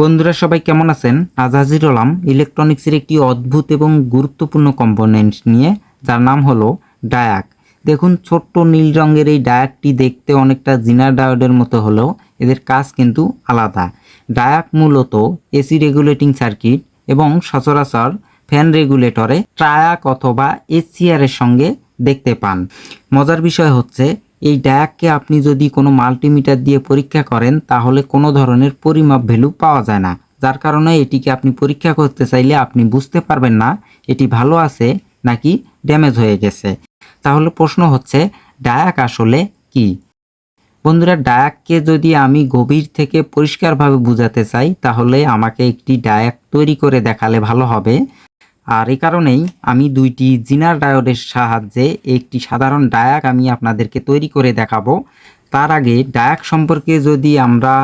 বন্ধুরা, সবাই কেমন আছেন? আজ হাজির হলাম ইলেকট্রনিক্সের একটি অদ্ভুত এবং গুরুত্বপূর্ণ কম্পোনেন্ট নিয়ে, যার নাম হলো ডায়াক। দেখুন, ছোট্ট নীল রঙের এই ডায়াকটি দেখতে অনেকটা জিনার ডায়োডের মতো হলেও এদের কাজ কিন্তু আলাদা। ডায়াক মূলত এসি রেগুলেটিং সার্কিট এবং সচরাচর ফ্যান রেগুলেটরে ট্রায়াক অথবা এসিআর এর সঙ্গে দেখতে পান। মজার বিষয় হচ্ছে এই ডায়াককে আপনি যদি কোনো মাল্টিমিটার দিয়ে পরীক্ষা করেন, তাহলে কোনো ধরনের পরিমাপ ভ্যালু পাওয়া যায় না। যার কারণে এটিকে আপনি পরীক্ষা করতে চাইলে আপনি বুঝতে পারবেন না, এটি ভালো আছে নাকি ড্যামেজ হয়ে গেছে। তাহলে প্রশ্ন হচ্ছে ডায়াক আসলে কি? বন্ধুরা ডায়াককে যদি আমি গভীর থেকে পরিষ্কারভাবে বোঝাতে চাই, তাহলে আমাকে একটি ডায়াক তৈরি করে দেখালে ভালো হবে। আর এই কারণেই আমি দুইটি জিনার ডায়োডের সাহায্যে একটি সাধারণ ডায়াক আমি আপনাদেরকে তৈরি করে দেখাবো। তার আগে ডায়াক সম্পর্কে যদি আমরা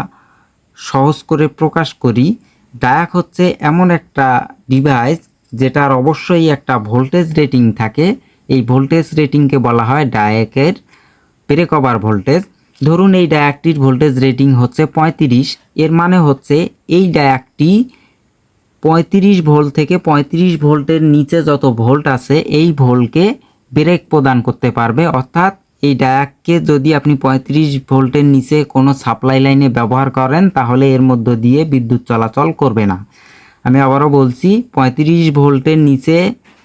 সহজ করে প্রকাশ করি, ডায়াক হচ্ছে এমন একটা ডিভাইস যেটার অবশ্যই একটা ভোল্টেজ রেটিং থাকে। এই ভোল্টেজ রেটিংকে বলা হয় ডায়াকের ব্রেক ভোল্টেজ। ধরুন এই ডায়াকটির ভোল্টেজ রেটিং হচ্ছে পঁয়ত্রিশ, এর মানে হচ্ছে এই ডায়াকটি পঁয়ত্রিশ ভোল্ট থেকে পঁয়ত্রিশ ভোল্টের নিচে যত ভোল্ট আছে, এই ভোল্টকে ব্রেক প্রদান করতে পারবে। অর্থাৎ এই ডায়াককে যদি আপনি পঁয়ত্রিশ ভোল্টের নিচে কোনো সাপ্লাই লাইনে ব্যবহার করেন, তাহলে এর মধ্য দিয়ে বিদ্যুৎ চলাচল করবে না। আমি আবারও বলছি, পঁয়ত্রিশ ভোল্টের নিচে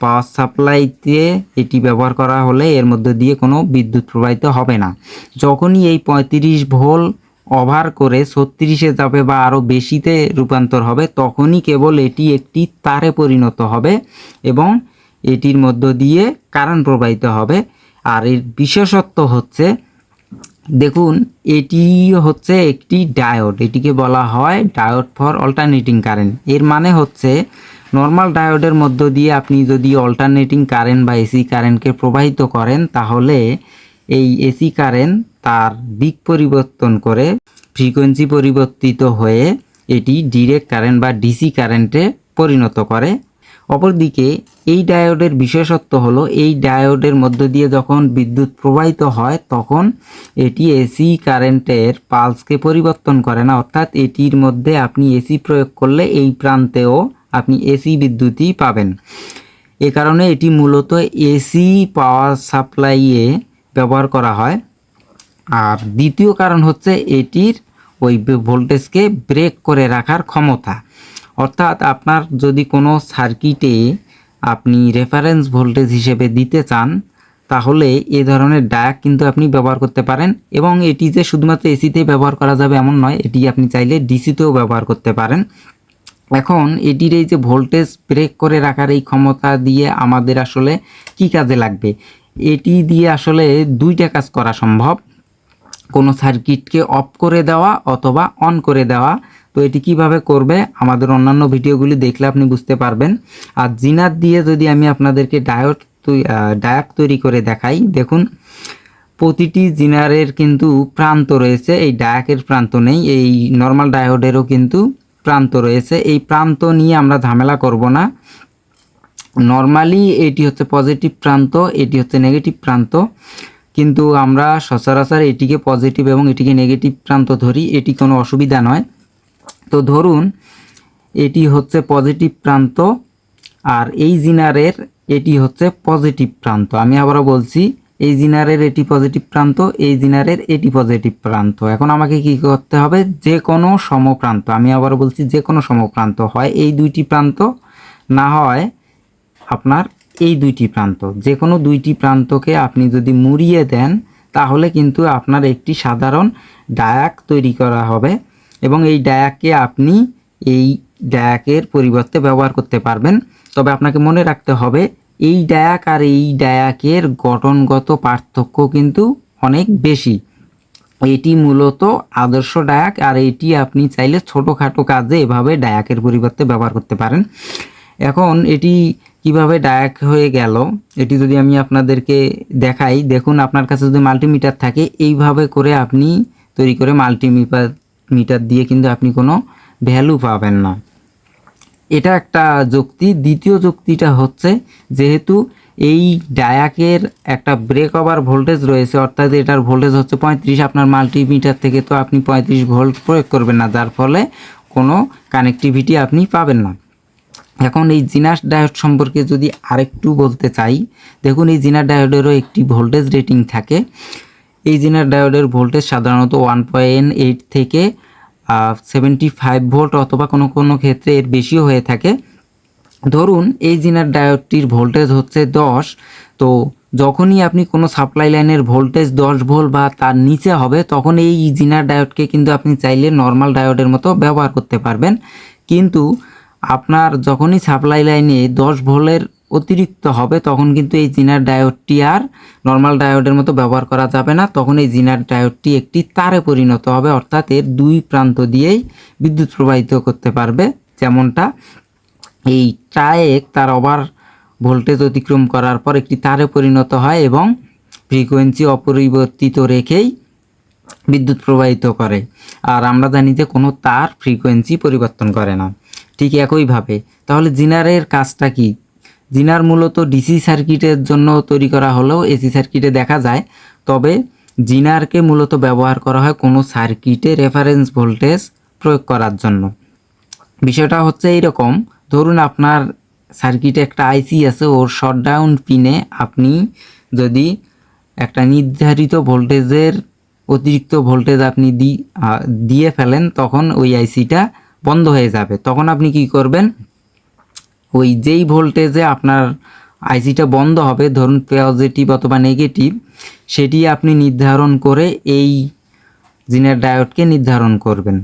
পাওয়ার সাপ্লাইতে এটি ব্যবহার করা হলে এর মধ্য দিয়ে কোনো বিদ্যুৎ প্রবাহিত হবে না। যখনই এই পঁয়ত্রিশ ভোল্ট ওভার করে ছত্রিশে যাবে বা আরও বেশিতে রূপান্তর হবে, তখনই কেবল এটি একটি তারে পরিণত হবে এবং এটির মধ্য দিয়ে কারেন্ট প্রবাহিত হবে। আর এর বিশেষত্ব হচ্ছে, দেখুন, এটি হচ্ছে একটি ডায়োড এটিকে বলা হয় ডায়োড ফর অল্টারনেটিং কারেন্ট এর মানে হচ্ছে নর্মাল ডায়োডের মধ্য দিয়ে আপনি যদি অল্টারনেটিং কারেন্ট বা এসি কারেন্টকে প্রবাহিত করেন, তাহলে এই এসি কারেন্ট তার দিক পরিবর্তন করে ফ্রিকোয়েন্সি পরিবর্তিত হয়ে এটি ডিরেক্ট কারেন্ট বা ডিসি কারেন্টে পরিণত করে। অপরদিকে এই ডায়োডের বিশেষত্ব হলো এই ডায়োডের মধ্য দিয়ে যখন বিদ্যুৎ প্রবাহিত হয় তখন এটি এসি কারেন্টের পালসকে পরিবর্তন করে না। অর্থাৎ এটির মধ্যে আপনি এসি প্রয়োগ করলে এই প্রান্তেও আপনি এসি বিদ্যুৎই পাবেন। এ কারণে এটি মূলত এসি পাওয়ার সাপ্লাইয়ে ব্যবহার করা হয়। আর দ্বিতীয় কারণ হচ্ছে এটির ওই ভোল্টেজকে ব্রেক করে রাখার ক্ষমতা। অর্থাৎ আপনার যদি কোনো সার্কিটে আপনি রেফারেন্স ভোল্টেজ হিসেবে দিতে চান, তাহলে এ ধরনের ডায়াক কিন্তু আপনি ব্যবহার করতে পারেন এবং এটি যে শুধুমাত্র এসিতেই ব্যবহার করা যাবে এমন নয়, এটি আপনি চাইলে ডিসিতেও ব্যবহার করতে পারেন। এখন এটির এই যে ভোল্টেজ ব্রেক করে রাখার এই ক্ষমতা দিয়ে আমাদের আসলে কি কাজে লাগবে? এটি দিয়ে আসলে দুইটা কাজ করা সম্ভব। কোনো সার্কিটকে অফ করে দেওয়া অথবা অন করে দেওয়া। তো এটি কীভাবে করবে আমাদের অন্যান্য ভিডিওগুলি দেখলে আপনি বুঝতে পারবেন। আর জিনার দিয়ে যদি আমি আপনাদেরকে ডায়োড ডায়াক তৈরি করে দেখাই, দেখুন, প্রতিটি জিনারের কিন্তু প্রান্ত রয়েছে, এই ডায়াকের প্রান্ত নেই, এই নর্মাল ডায়োডেরও কিন্তু প্রান্ত রয়েছে। এই প্রান্ত নিয়ে আমরা ঝামেলা করব না। নর্মালি এটি হচ্ছে পজিটিভ প্রান্ত, এটি হচ্ছে নেগেটিভ প্রান্ত। কিন্তু আমরা সচরাচর এটিকে পজিটিভ এবং এটিকে নেগেটিভ প্রান্ত ধরি, এটি কোনো অসুবিধা নয়। তো ধরুন, এটি হচ্ছে পজিটিভ প্রান্ত, আর এই জিনারের এটি হচ্ছে পজিটিভ প্রান্ত। আমি আবারও বলছি, এই জিনারের এটি পজিটিভ প্রান্ত, এই জিনারের এটি পজিটিভ প্রান্ত। এখন আমাকে কি করতে হবে? যে কোনো সমপ্রান্ত, আমি আবারও বলছি, যে কোনো সমপ্রান্ত হয় এই দুইটি প্রান্ত, না হয় আপনার এই দুইটি প্রান্ত। যে কোনো দুইটি প্রান্তকে আপনি যদি মুড়িয়ে দেন, তাহলে কিন্তু আপনার একটি সাধারণ ডায়াক তৈরি করা হবে এবং এই ডায়াককে আপনি এই ডায়াকের পরিবর্তে ব্যবহার করতে পারবেন। তবে আপনাকে মনে রাখতে হবে, এই ডায়াক আর এই ডায়াকের গঠনগত পার্থক্য কিন্তু অনেক বেশি। এটি মূলত আদর্শ ডায়াক আর এটি আপনি চাইলে ছোটোখাটো কাজে এভাবে ডায়াকের পরিবর্তে ব্যবহার করতে পারেন। এখন এটি কীভাবে ডায়াক হয়ে গেল, এটি যদি আমি আপনাদেরকে দেখাই, দেখুন আপনার কাছে যদি মাল্টিমিটার থাকে, এইভাবে করে আপনি তৈরি করে মাল্টিমিটার মিটার দিয়ে কিন্তু আপনি কোনো ভ্যালু পাবেন না। এটা একটা যুক্তি। দ্বিতীয় যুক্তিটা হচ্ছে, যেহেতু এই ডায়াকের একটা ব্রেক ওভার ভোল্টেজ রয়েছে, অর্থাৎ এটার ভোল্টেজ হচ্ছে পঁয়ত্রিশ, আপনার মাল্টিমিটার থেকে তো আপনি পঁয়ত্রিশ ভোল্ট প্রয়োগ করবেন না, যার ফলে কোনো কানেক্টিভিটি আপনি পাবেন না। এখন এই জিনাস ডায়োড সম্পর্কে যদি আরেকটু বলতে চাই, দেখুন এই জিনার ডায়োডেরও একটি ভোল্টেজ রেটিং থাকে। এই জিনার ডায়োডের ভোল্টেজ সাধারণত ওয়ান পয়েন্ট এইট থেকে সেভেন্টি ফাইভ ভোল্ট অথবা কোনো কোনো ক্ষেত্রে এর বেশিও হয়ে থাকে। ধরুন এই জিনার ডায়োডটির ভোল্টেজ হচ্ছে দশ, তো যখনই আপনি কোনো সাপ্লাই লাইনের ভোল্টেজ দশ ভোল্ট বা তার নিচে হবে, তখন এই জিনার ডায়োডকে কিন্তু আপনি চাইলে নর্মাল ডায়োডের মতো ব্যবহার করতে পারবেন। কিন্তু আপনার যখনই সাপ্লাই লাইনে দশ ভোল্টের অতিরিক্ত হবে, তখন কিন্তু এই জিনার ডায়োডটি আর নর্মাল ডায়োডের মতো ব্যবহার করা যাবে না। তখন এই জিনার ডায়োডটি একটি তারে পরিণত হবে, অর্থাৎ এর দুই প্রান্ত দিয়েই বিদ্যুৎ প্রবাহিত করতে পারবে। যেমনটা এই ট্রায়েক তার ওভার ভোল্টেজ অতিক্রম করার পর একটি তারে পরিণত হয় এবং ফ্রিকোয়েন্সি অপরিবর্তিত রেখেই বিদ্যুৎ প্রবাহিত করে। আর আমরা জানি যে কোনো তার ফ্রিকোয়েন্সি পরিবর্তন করে না। ঠিক একইভাবে তাহলে জিনারের কাজটা কি? জিনার মূলত ডিসি সার্কিটের জন্য তৈরি করা হলেও এসি সার্কিটে দেখা যায়। তবে জিনারকে মূলত ব্যবহার করা হয় কোনো সার্কিটে রেফারেন্স ভোল্টেজ প্রয়োগ করার জন্য। বিষয়টা হচ্ছে এইরকম, ধরুন আপনার সার্কিটে একটা আইসি আছে, ওর শটডাউন পিনে আপনি যদি একটা নির্ধারিত ভোল্টেজের অতিরিক্ত ভোল্টেজ আপনি দিয়ে ফেলেন, তখন ওই আইসিটা বন্ধ হয়ে যাবে, তখন আপনি কি করবেন? ওই যেই ভোল্টেজে আপনার আইসিটা বন্ধ হবে, ধরুন পজিটিভ অথবা নেগেটিভ সেটি আপনি নির্ধারণ করে এই জিনের ডায়োডকে নির্ধারণ করবেন।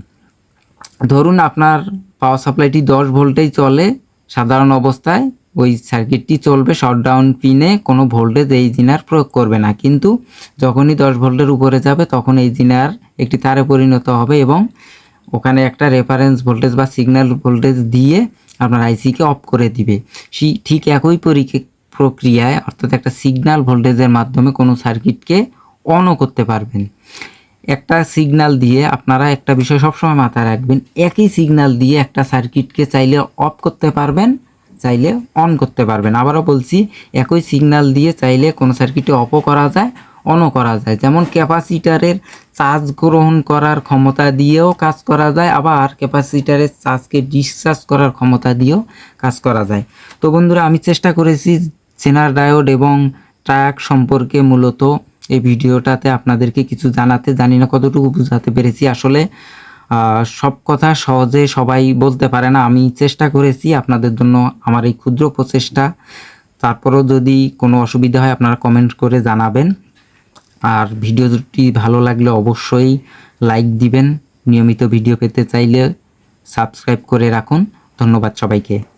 ধরুন আপনার পাওয়ার সাপ্লাইটি দশ ভোল্টেই চলে, সাধারণ অবস্থায় ওই সার্কিটটি চলবে শটডাউন পিনে কোনো ভোল্টেজ এই জিনার প্রয়োগ করবে না। কিন্তু যখনই দশ ভোল্টের উপরে যাবে, তখন এই জিনার একটি তারে পরিণত হবে এবং ওখানে একটা রেফারেন্স ভোল্টেজ বা সিগন্যাল ভোল্টেজ দিয়ে আপনার আইসিকে অফ করে দিবে। সেই ঠিক একই পরীক্ষা, প্রক্রিয়ায় অর্থাৎ একটা সিগন্যাল ভোল্টেজের মাধ্যমে কোনো সার্কিটকে অনও করতে পারবেন। একটা সিগন্যাল দিয়ে আপনারা একটা বিষয় সবসময় মাথায় রাখবেন, একই সিগন্যাল দিয়ে একটা সার্কিটকে চাইলে অফ করতে পারবেন, চাইলে অন করতে পারবেন। আবারও বলছি, একই সিগন্যাল দিয়ে চাইলে কোনো সার্কিটে অফও করা যায় অনও করা যায়। যেমন ক্যাপাসিটারের চার্জ গ্রহণ করার ক্ষমতা দিয়েও কাজ করা যায়, আবার ক্যাপাসিটারের চার্জকে ডিসচার্জ করার ক্ষমতা দিয়েও কাজ করা যায়। তো বন্ধুরা, আমি চেষ্টা করেছি চেনার ডায়োড এবং ট্রাক সম্পর্কে মূলত এই ভিডিওটাতে আপনাদেরকে কিছু জানাতে। জানি না কতটুকু বোঝাতে পেরেছি। আসলে সব কথা সহজে সবাই বলতে পারে না। আমি চেষ্টা করেছি আপনাদের জন্য আমার এই ক্ষুদ্র প্রচেষ্টা। তারপরেও যদি কোনো অসুবিধা হয়, আপনারা কমেন্ট করে জানাবেন। আর ভিডিওটি ভালো লাগলে অবশ্যই লাইক দিবেন। নিয়মিত ভিডিও পেতে চাইলে সাবস্ক্রাইব করে রাখুন। ধন্যবাদ সবাইকে।